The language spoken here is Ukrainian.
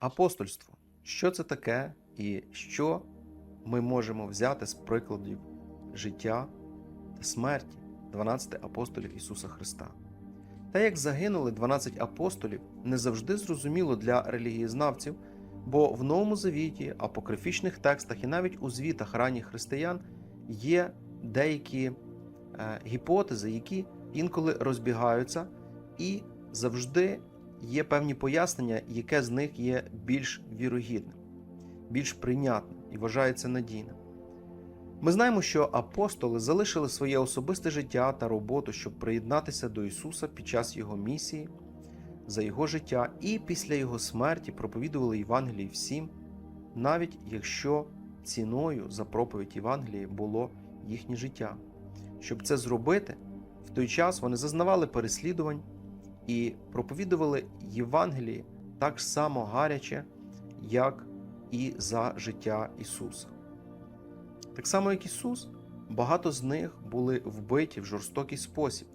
Апостольство. Що це таке і що ми можемо взяти з прикладів життя та смерті 12 апостолів Ісуса Христа? Та як загинули 12 апостолів, не завжди зрозуміло для релігієзнавців, бо в Новому Завіті, апокрифічних текстах і навіть у звітах ранніх християн є деякі е, гіпотези, які інколи розбігаються, і завжди є певні пояснення, яке з них є більш вірогідним, більш прийнятним і вважається надійним. Ми знаємо, що апостоли залишили своє особисте життя та роботу, щоб приєднатися до Ісуса під час Його місії, за Його життя і після Його смерті проповідували Євангелії всім, навіть якщо ціною за проповідь Євангелії було їхнє життя. Щоб це зробити, в той час вони зазнавали переслідувань і проповідували Євангелії так само гаряче, як і за життя Ісуса. Так само, як Ісус, багато з них були вбиті в жорстокий спосіб,